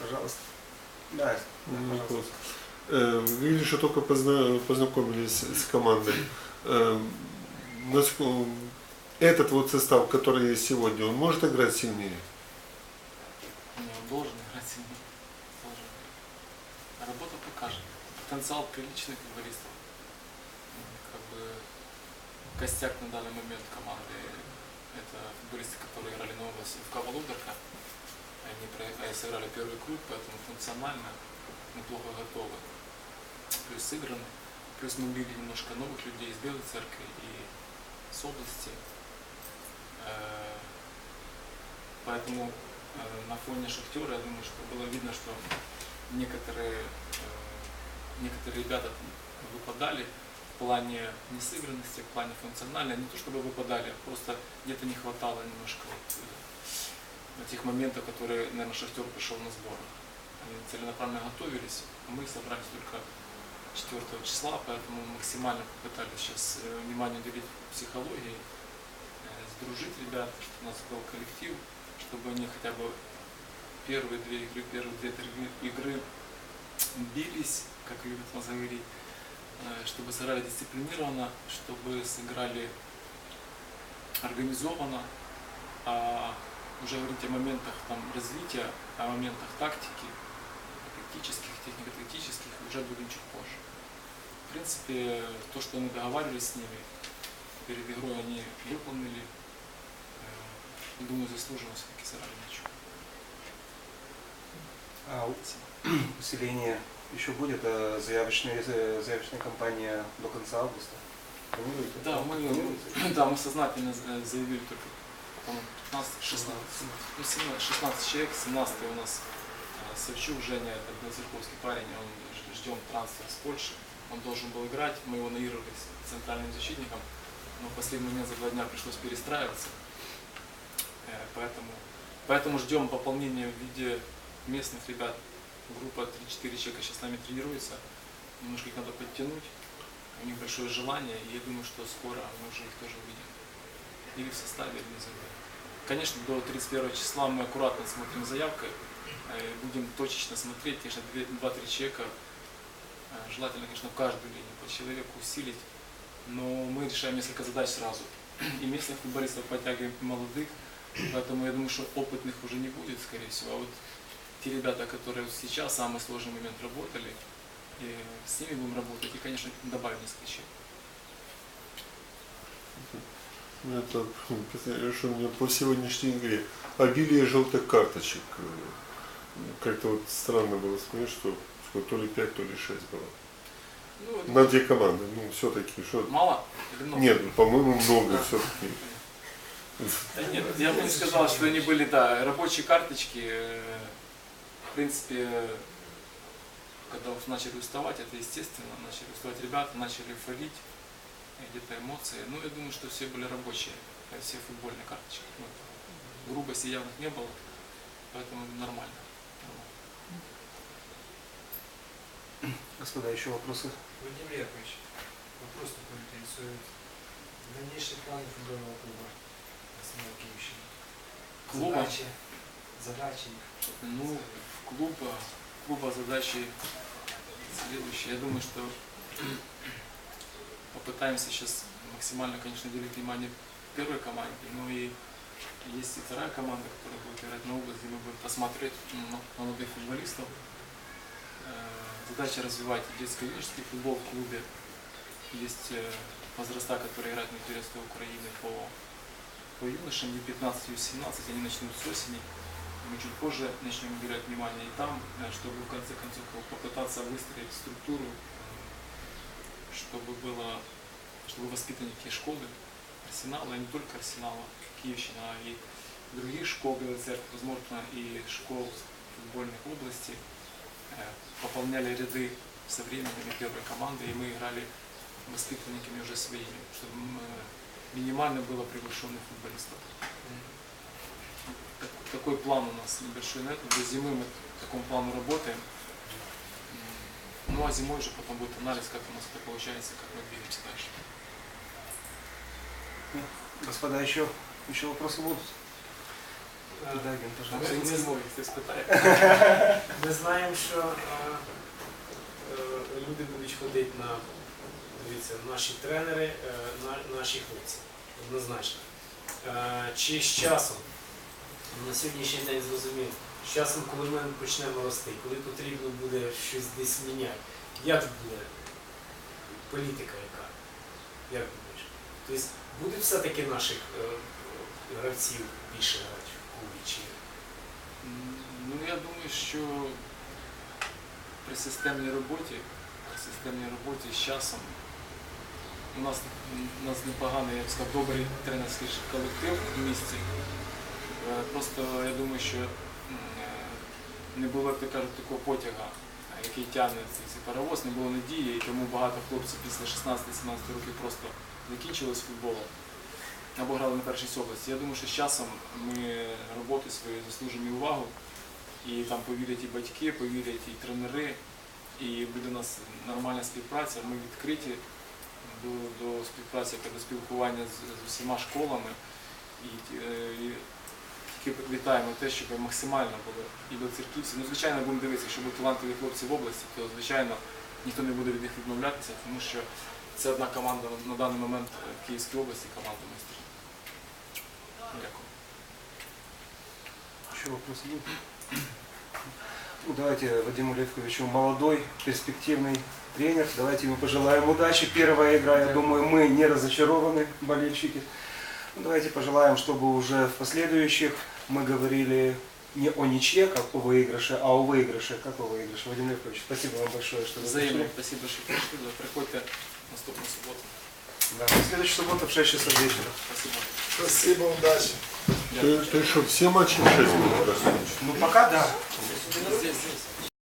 Пожалуйста. Да, Ну, пожалуйста. вопрос. Э, Видели, что только позна- познакомились с командой. Э, насколько- Этот вот состав, который есть сегодня, он может играть сильнее? Не, он должен играть сильнее. Должен. А работа покажет. Потенциал приличных футболистов. Как бы костяк на данный момент команды это футболисты, которые играли на области в Кавалударка. Они э, сыграли первый круг, поэтому функционально неплохо готовы. Плюс сыграны. Плюс мы били немножко новых людей из Белой Церкви и с области. Э, Поэтому э, на фоне Шахтера, я думаю, что было видно, что некоторые, некоторые ребята выпадали в плане несыгранности, в плане функционально, не то чтобы выпадали, а просто где-то не хватало немножко вот, тех моментов, которые, наверное, Шахтер пришел на сбор. Они целенаправленно готовились, мы собрались только 4 числа, поэтому максимально попытались сейчас э, внимание уделить психологии, э, сдружить ребят, чтобы у нас был коллектив, чтобы они хотя бы первые две игры, первые две-три игры бились, как любят нас говорить, э, чтобы сыграли дисциплинированно, чтобы сыграли организованно, а уже говорить о моментах там, развития, о моментах тактики, тактических, технико-тактических уже будем чуть позже. В принципе, то, что мы договаривались с ними, перед игрой они выполнили. Э, Думаю, заслуженно все-таки сыграли мяч. А усиление еще будет а, заявочная, э, заявочная кампания до конца августа? Планируете? Да, мы, да, мы сознательно за- заявили только, по-моему, 15, 16, ну, 17, 16 человек, 17 у нас э, Савчук Женя, это белоцерковский парень, он ждем трансфер с Польши. Он должен был играть, мы его наигрывали с центральным защитником, но в последний момент за два дня пришлось перестраиваться. Э, Поэтому, поэтому ждем пополнения в виде местных ребят. Группа 3-4 человека сейчас с нами тренируется. Немножко их надо подтянуть. У них большое желание, и я думаю, что скоро мы уже их тоже увидим. Или в составе, на заявке. Конечно, до 31 числа мы аккуратно смотрим заявкой, э, будем точечно смотреть, конечно, 2-3 человека, э, желательно, конечно, каждую линию по человеку усилить, но мы решаем несколько задач сразу. И местных футболистов подтягиваем, молодых, поэтому я думаю, что опытных уже не будет, скорее всего, а вот те ребята, которые сейчас самый сложный момент работали, и с ними будем работать, и, конечно, добавим несколько человек. Ну, Это, что у меня по сегодняшней игре обилие желтых карточек. э, Как-то вот странно было смотреть, что то ли 5, то ли 6 было. Ну, На две команды. Ну, все-таки, что... Мало или много? Нет, по-моему, много Да. все-таки. Да нет, я бы не сказал, что они были, да, рабочие карточки. э, В принципе, когда начали уставать, это естественно, начали уставать ребята, начали фалить, где-то эмоции. Ну, я думаю, что все были рабочие, э, все футбольные карточки. Ну, грубости явных не было, поэтому нормально. Господа, еще вопросы? Владимир Яковлевич, вопрос такой интересует. Дальнейшие планы футбольного клуба Арсенал Киевщина. Клуба? Задачи, задачи. Ну, в клуба, клуба задачи следующие. Я думаю, что попытаемся сейчас максимально, конечно, уделить внимание первой команде, но и есть и вторая команда, которая будет играть на область, где мы будем посмотреть молодых футболистов. Э, Задача развивать детско-юношеский футбол в клубе. Есть э, возраста, которые играют на территории Украины по, по юношам, U15, U17, они начнут с осени. Мы чуть позже начнем уделять внимание и там, э, чтобы в конце концов попытаться выстроить структуру, чтобы было, чтобы воспитанники школы, Арсенала, не только Арсенала, Киевщина, а и других школ Белой Церкви, возможно, и школ футбольных областей, э, пополняли ряды современными первой команды, и мы играли воспитанниками уже своими, чтобы э, минимально было приглашенных футболистов. Так- Такой план у нас небольшой на это. До зимы мы по такому плану работаем. М, Ну а зимой уже потом будет анализ, как у нас это получается, как мы двигаемся дальше. Господа, еще, еще вопросы будут? А, Да, Ген, а пожалуйста. вы- Зимой, если испытаем. ми знаємо, що е, е, люди будуть ходити на дивіться, наші тренери, е, на, наші хлопці. Однозначно. Е, чи з часом, на сьогоднішній день зрозуміло, часом, коли ми почнемо рости, коли потрібно буде щось десь міняти, як буде політика яка? Як думаєш? Тобто буде все-таки наших е, гравців більше грати в клубі? Чи... Ну, я думаю, що при системній роботі, при системній роботі з часом у нас, у нас непоганий, я б сказав, добрий тренерський колектив в місті. Е, Просто я думаю, що не було, як кажуть, такого потяга, який тягне цей, паровоз, не було надії, і тому багато хлопців після 16-17 років просто закінчили з футболом або грали на першій області. Я думаю, що з часом ми роботу свою заслужимо увагу, і там повірять і батьки, повірять і тренери, і буде у нас нормальна співпраця. Ми відкриті до, до співпраці, до спілкування з, з усіма школами. І, е, і тільки вітаємо те, щоб максимально було і до церківців. Ну, звичайно, будемо дивитися, якщо будуть талантливі хлопці в області, то звичайно ніхто не буде від них відмовлятися, тому що це одна команда на даний момент в Київській області, команда майстрів. Дякую. Еще вопросы будут? Ну, давайте Вадиму Левковичу молодой, перспективный тренер. Давайте ему пожелаем удачи. Первая игра, я думаю, мы не разочарованы, болельщики. Ну, давайте пожелаем, чтобы уже в последующих мы говорили не о ничье, как о выигрыше, а о выигрыше, как о выигрыше. Вадим Левкович, спасибо вам большое, что вы Взаимно. пришли. Спасибо, що прийшли. Приходьте наступну суботу. Да, в следующую субботу в 6 часов вечера. Спасибо. Спасибо, удачі. Ты, ты что, все матчи в 6 минут Ну, пока да. Здесь, здесь.